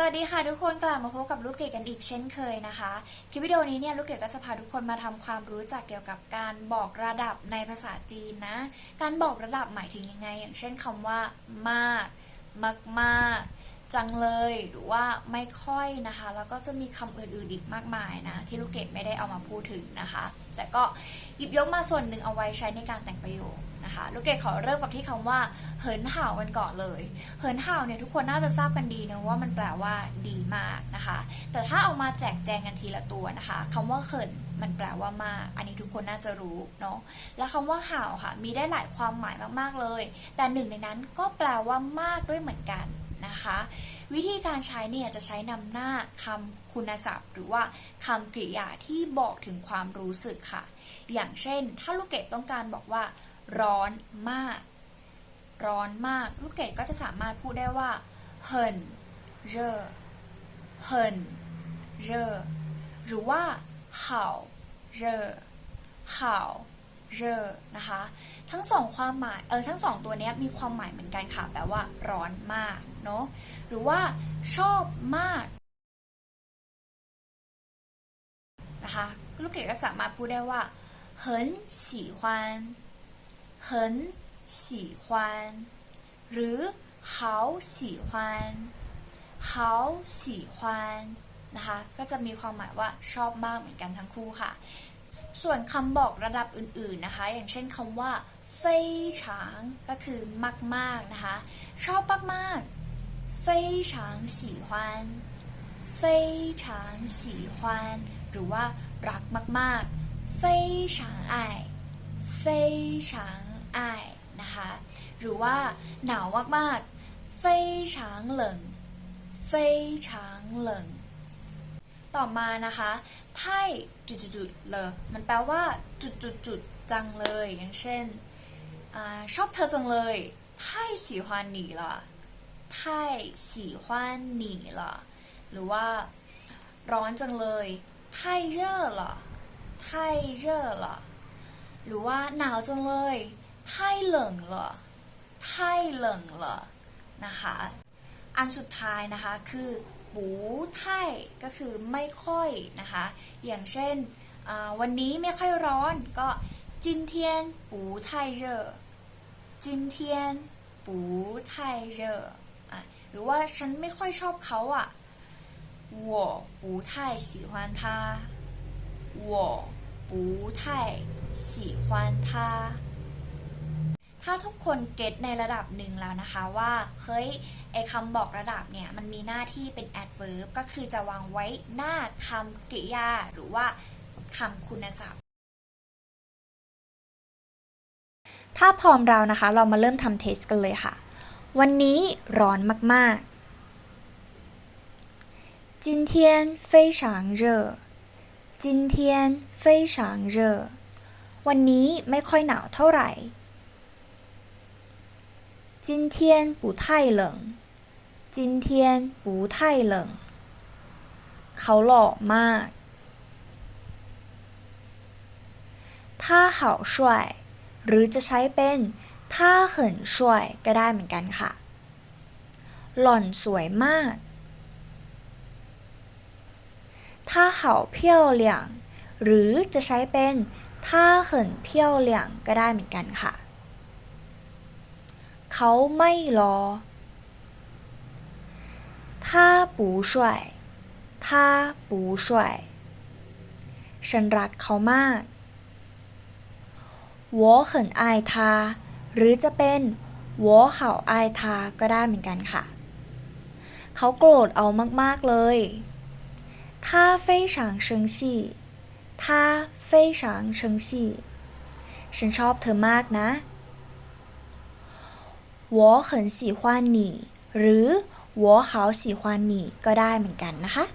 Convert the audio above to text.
สวัสดีค่ะทุกคนกลับมาพบกับลูกเกดกันอีกเช่นเคยนะคะ คลิปวิดีโอนี้เนี่ยลูกเกดก็จะพาทุกคนมาทำความรู้จักเกี่ยวกับการบอกระดับในภาษาจีนนะ การบอกระดับหมายถึงยังไง อย่างเช่นคำว่า มาก มากมากจังเลยหรือว่าไม่ค่อยนะคะ แล้วก็จะมีคำอื่นๆอีกมากมายนะ ที่ลูกเกดไม่ได้เอามาพูดถึงนะคะ แต่ก็หยิบยกมาส่วนหนึ่งเอาไว้ใช้ในการแต่งประโยคนะคะ ลูกเกดขอเริ่มกับที่คำว่า เหินห่าวกันก่อนเลย เหินห่าวเนี่ยทุกคนน่าจะทราบกันดีนะว่ามันแปลว่าดีมากนะคะ แต่ถ้าเอามาแจกแจงกันทีละตัวนะคะคำว่าเขินมันแปลว่ามาก อันนี้ทุกคนน่าจะรู้เนาะ แล้วคำว่าห่าวค่ะ มีได้หลายความหมายมากๆเลย แต่หนึ่งในนั้นก็แปลว่ามากด้วยเหมือนกันนะคะ วิธีการใช้เนี่ยจะใช้นำหน้าคำคุณศัพท์ หรือว่าคำกริยาที่บอกถึงความรู้สึกค่ะ อย่างเช่น ถ้าลูกเกดต้องการบอกว่า ร้อนมาก ร้อนมาก ลูกเกดก็จะสามารถพูดได้ว่า很热很热หรือว่า好热好热นะคะ ทั้งสองความหมายเออทั้งสองตัวเนี้ยมีความหมายเหมือนกันค่ะแปลว่าร้อนมากเนาะหรือว่าชอบมากนะคะลูกเกดก็สามารถพูดได้ว่า很喜欢很 喜欢หรือ好喜欢好喜欢นะคะ ก็จะมีความหมายว่าชอบมากเหมือนกันทั้งคู่ค่ะ ส่วนคำบอกระดับอื่นๆนะคะ อย่างเช่นคำว่าเฟยฉางก็คือมากๆนะคะ ชอบมากๆเฟยฉาง喜欢เฟยฉางสีหรือว่ารักมากๆเฟยฉางไเฟยฉางไนะคะ หรือว่าหนาวมากๆ非常冷非常冷ต่อมานะคะไท่จุดๆๆเลย มันแปลว่าจุดๆๆจังเลย อย่างเช่นอาชอบเธอจังเลย太喜欢你了太喜欢你了หรือว่า ร้อนจังเลย太热了太热了หรือว่าหนาวจังเลย 太冷了太冷了นะคะ อันสุดท้ายนะคะคือปูไท่ก็คือไม่ค่อยนะคะ อย่างเช่นอ่าวันนี้ไม่ค่อยร้อนก็今天不太热今天不太热อ่ะหรือว่าฉันไม่ค่อยชอบเขาอ่ะ我不太喜欢他我不太喜欢他 ถ้าทุกคนเก็ตในระดับหนึ่งแล้วนะคะว่าเฮ้ยไอคำบอกระดับเนี่ยมันมีหน้าที่เป็น adverb ก็คือจะวางไว้หน้าคำกริยา หรือว่าคำคุณศัพท์ ถ้าพร้อมเรานะคะ เรามาเริ่มทำเทสกันเลยค่ะ วันนี้ร้อนมากๆ今天非常热今天非常热วันนี้ไม่ค่อยหนาวเท่าไหร่ 今天不太冷今天不太冷เขาหล่อมาก他好帅หรือจะใช้เป็น他很帅ก็ได้เหมือนกันค่ะ หล่อนสวยมาก他好漂亮หรือจะใช้เป็น他很漂亮ก็ได้เหมือนกันค่ะ เขาไม่รอ他不帅他不帅ฉันรักเขามาก我很爱他หรือจะเป็น我好爱他ก็ได้เหมือนกันค่ะ เขาโกรธเอามาก ๆ เลย他非常生气他非常生气ฉันชอบเธอมากนะ 我很喜欢你หรือ我好喜欢你ก็ได้เหมือนกันนะคะ